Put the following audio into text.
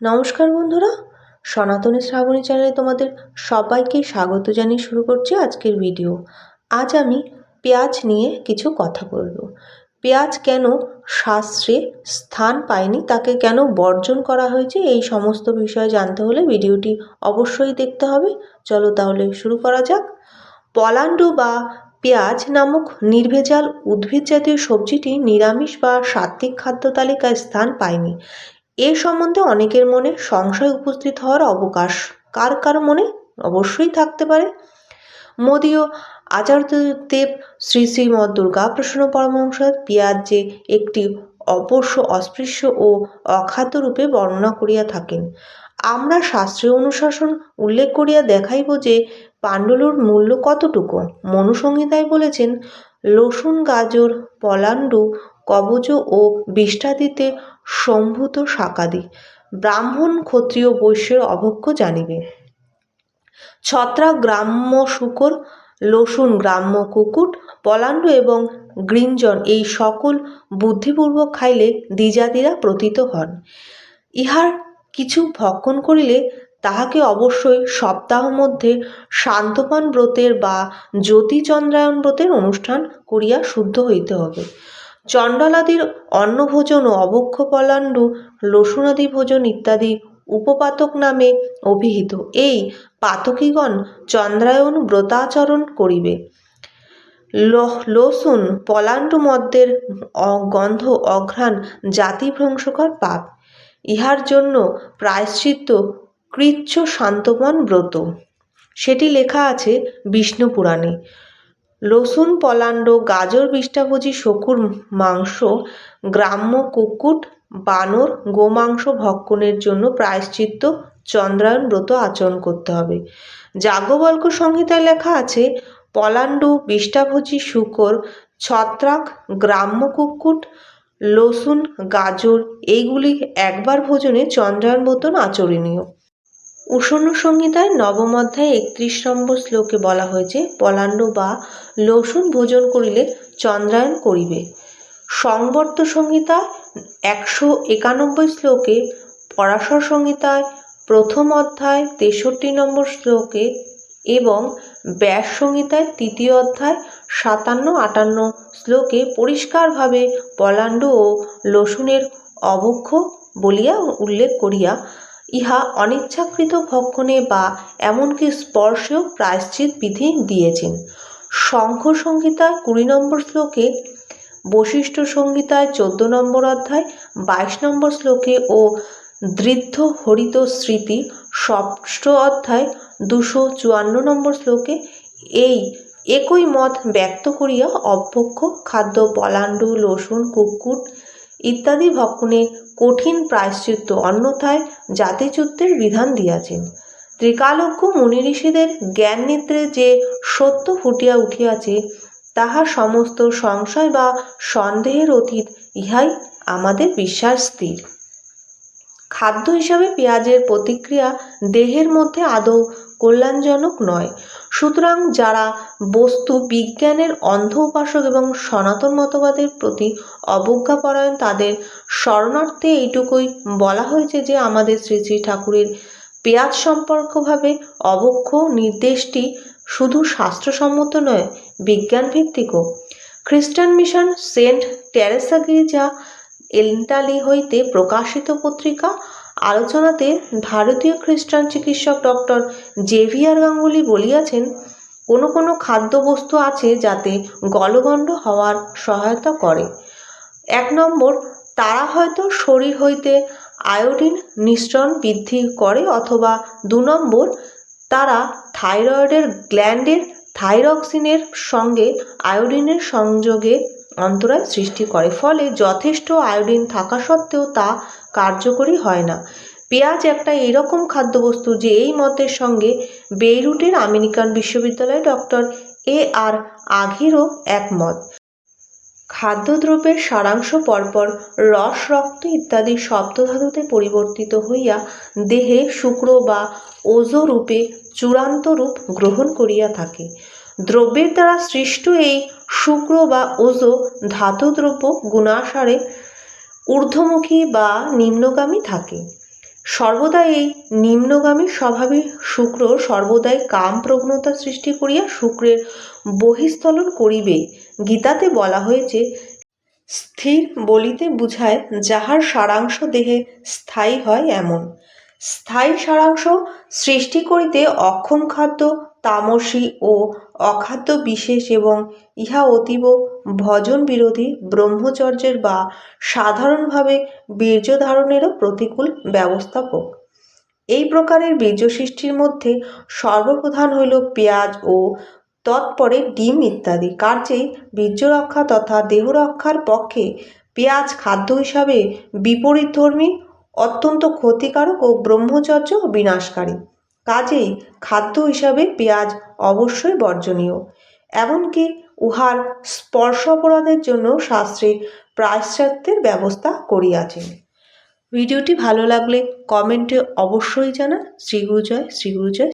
নমস্কার বন্ধুরা। সনাতনী শ্রাবণী চ্যানেলে তোমাদের সবাইকে স্বাগত জানিয়ে শুরু করছি আজকের ভিডিও। আজ আমি পেঁয়াজ নিয়ে কিছু কথা বলব। পেঁয়াজ কেন শাস্ত্রে স্থান পায়নি, তাকে কেন বর্জন করা হয়েছে, এই সমস্ত বিষয়ে জানতে হলে ভিডিওটি অবশ্যই দেখতে হবে। চলো তাহলে শুরু করা যাক। পলান্ডু বা পেঁয়াজ নামক নির্ভেজাল উদ্ভিদ জাতীয় সবজিটি নিরামিষ বা সাত্ত্বিক খাদ্য তালিকায় স্থান পায়নি। এ সম্বন্ধে অনেকের মনে সংশয় উপস্থিত হওয়ার অবকাশ। কার কার মনে? অবশ্যই থাকতে পারে। মোদীয় আচার্যদেব শ্রী শ্রীমৎ দুর্গা প্রসন্ন পরমহংসের পিয়াজ যে একটি অবশ্য অস্পৃশ্য ও অখাদ্য রূপে বর্ণনা করিয়া থাকেন। আমরা শাস্ত্রীয় অনুশাসন উল্লেখ করিয়া দেখাইব যে পাণ্ডুলুর মূল্য কতটুকু। মনুসংহিতায় বলেছেন, লসুন, গাজর, পলাণ্ডু, কবজ ও বিষ্টাদিতে সম্ভূত শাকাদি। ব্রাহ্মণ ক্ষত্রিয় বৈশ্যের অভক্ষ জানিবে। ছত্রাক গ্রাম্য শুকর, লসুন গ্রাম্য কুকুট, পলাণ্ড এবং গ্রিঞ্জন এই সকল বুদ্ধিপূর্বক খাইলে দ্বিজাতিরা প্রতীত হন। ইহার কিছু ভক্ষণ করিলে তাহাকে অবশ্যই সপ্তাহ মধ্যে শান্তপান ব্রতের বা জ্যোতিচন্দ্রায়ণ ব্রতের অনুষ্ঠান করিয়া শুদ্ধ হইতে হবে। চণ্ডালাদির অন্নভোজন ও অবক্ষ পলাণ্ডু, লসুনাদি ভোজন ইত্যাদি উপপাতক নামে অভিহিত। এই পাতকীগণ চন্দ্রায়ণ ব্রতাচরণ করিবে। লসুন পলাণ্ডু মদ্যের গন্ধ অঘ্রাণ জাতিভ্রংশকর পাপ। ইহার জন্য প্রায়শ্চিত্ত কৃচ্ছ শান্তপন ব্রত। সেটি লেখা আছে বিষ্ণু পুরাণে লসুন পলাণ্ড, গাজর বিষ্টাভোজী শকুর, মাংস, গ্রাম্য কুকুট, বানর, গোমাংস ভক্ষণের জন্য প্রায়শ্চিত্ত চন্দ্রায়ণ ব্রত আচরণ করতে হবে। যাজ্ঞবল্ক সংহিতায় লেখা আছে, পলাণ্ডু বিষ্টাভোজী শুকর, ছত্রাক, গ্রাম্য কুকুট লসুন গাজর, এইগুলি একবার ভোজনে চন্দ্রায়ণ ব্রতন আচরণীয়। উষণ্য সংহিতায় নবম অধ্যায় একত্রিশ নম্বর শ্লোকে বলা হয়েছে, পলাণ্ড বা লসুন ভোজন করিলে চন্দ্রায়ণ করিবে। সংবর্ত সংহিতা একশো একানব্বই শ্লোকে, পরাশর সংহিতায় প্রথম অধ্যায় তেষট্টি নম্বর শ্লোকে এবং ব্যাস সংহিতায় তৃতীয় অধ্যায় সাতান্ন আটান্ন শ্লোকে পরিষ্কারভাবে পলাণ্ড ও লসুনের অবক্ষ বলিয়া উল্লেখ করিয়া ইহা অনিচ্ছাকৃত ভক্ষণে বা এমনকি স্পর্শেও প্রায়শ্চিত বিধি দিয়েছেন। শঙ্খ সংহিতায় কুড়ি নম্বর শ্লোকে, বশিষ্ঠ সংহিতায় চোদ্দ নম্বর অধ্যায়, বাইশ নম্বর শ্লোকে ও দৃদ্ধ হরিত স্মৃতি ষষ্ঠ অধ্যায়, দুশো চুয়ান্ন নম্বর শ্লোকে এই একই মত ব্যক্ত করিয়া অভ্যক্ষ, খাদ্য, পলাণ্ডু, লসুন কুকুট ইত্যাদি ভক্ষণে কঠিন প্রায়শ্চিত্ত অন্যথায় জাতিযুদ্ধের বিধান দিয়াছেন। ত্রিকালজ্ঞ মুনি ঋষিদের জ্ঞান নিদ্রে যে সত্য ফুটিয়া উঠিয়াছে তাহা সমস্ত সংশয় বা সন্দেহের অতীত ইহাই আমাদের বিশ্বাস স্থির। খাদ্য হিসাবে পেঁয়াজের প্রতিক্রিয়া দেহের মধ্যে আদৌ কল্যাণজনক নয়। সুতরাং যারা বস্তু বিজ্ঞানের অন্ধ উপাসক এবং সনাতন মতবাদের প্রতি অবজ্ঞাপরায়ণ, তাদের স্মরণার্থে এইটুকুই বলা হয়েছে যে আমাদের শ্রী শ্রী ঠাকুরের পেঁয়াজ সম্পর্কভাবে অবক্ষ নির্দেশটি শুধু শাস্ত্রসম্মত নয়, বিজ্ঞানভিত্তিকও। খ্রিস্টান মিশন সেন্ট টেরেসা গির্জা হইতে প্রকাশিত পত্রিকা আলোচনাতে ভারতীয় খ্রিস্টান চিকিৎসক ডক্টর জেভিয়ার গাঙ্গুলি বলিয়াছেন, কোনো কোনো খাদ্যবস্তু আছে যাতে গলগণ্ড হওয়ার সহায়তা করে। এক নম্বর, তারা হয়তো শরীর হইতে আয়োডিন নিঃসরণ বৃদ্ধি করে অথবা দু নম্বর, তারা থাইরয়েডের গ্ল্যান্ডের থাইরক্সিনের সঙ্গে আয়োডিনের সংযোগে অন্তরায় সৃষ্টি করে। ফলে যথেষ্ট আয়োডিন থাকা সত্ত্বেও তা কার্যকরী হয় না। পেঁয়াজ একটা এরকম খাদ্যবস্তু যে এই মতের সঙ্গে বেইরুটের আমেরিকান বিশ্ববিদ্যালয়ে ডক্টর এ আর আঘিরও একমত। খাদ্যদ্রব্যের সারাংশ পরপর রস, রক্ত ইত্যাদি শব্দধাতুতে পরিবর্তিত হইয়া দেহে শুক্র বা ওজো রূপে চূড়ান্ত রূপ গ্রহণ করিয়া থাকে। দ্রব্যের দ্বারা সৃষ্ট এই শুক্র বা ওজো ধাতুদ্রব্য গুণাসারে ঊর্ধ্বমুখী বা নিম্নগামী থাকে। সর্বদা এই নিম্নগামী স্বভাবে শুক্র সর্বদাই কাম প্রবণতা সৃষ্টি করিয়া শুক্রের বহিস্থলন করিবে। গীতাতে বলা হয়েছে, স্থির বলিতে বুঝায় যাহার সারাংশ দেহে স্থায়ী হয় এমন। স্থায়ী সারাংশ সৃষ্টি করিতে অক্ষম খাদ্য, তামসী ও অখাদ্য বিশেষ এবং ইহা অতীব ভজন বিরোধী ব্রহ্মচর্যের বা সাধারণভাবে বীর্য ধারণেরও প্রতিকূল ব্যবস্থাপক। এই প্রকারের বীর্য সৃষ্টির মধ্যে সর্বপ্রধান হইল পেঁয়াজ ও তৎপরে ডিম ইত্যাদি। কার্যেই বীর্য রক্ষা তথা দেহ রক্ষার পক্ষে পেঁয়াজ খাদ্য হিসাবে বিপরীতধর্মী, অত্যন্ত ক্ষতিকারক ও ব্রহ্মচর্য বিনাশকারী। কাজেই খাদ্য হিসাবে পেঁয়াজ অবশ্যই বর্জনীয়। এমনকি উহার স্পর্শ অপরাধের জন্য শাস্ত্রে প্রায়শ্চাত্যের ব্যবস্থা করিয়াছেন। ভিডিওটি ভালো লাগলে কমেন্টে অবশ্যই জানান। শ্রীগুরুজয় শ্রীগুরুজয়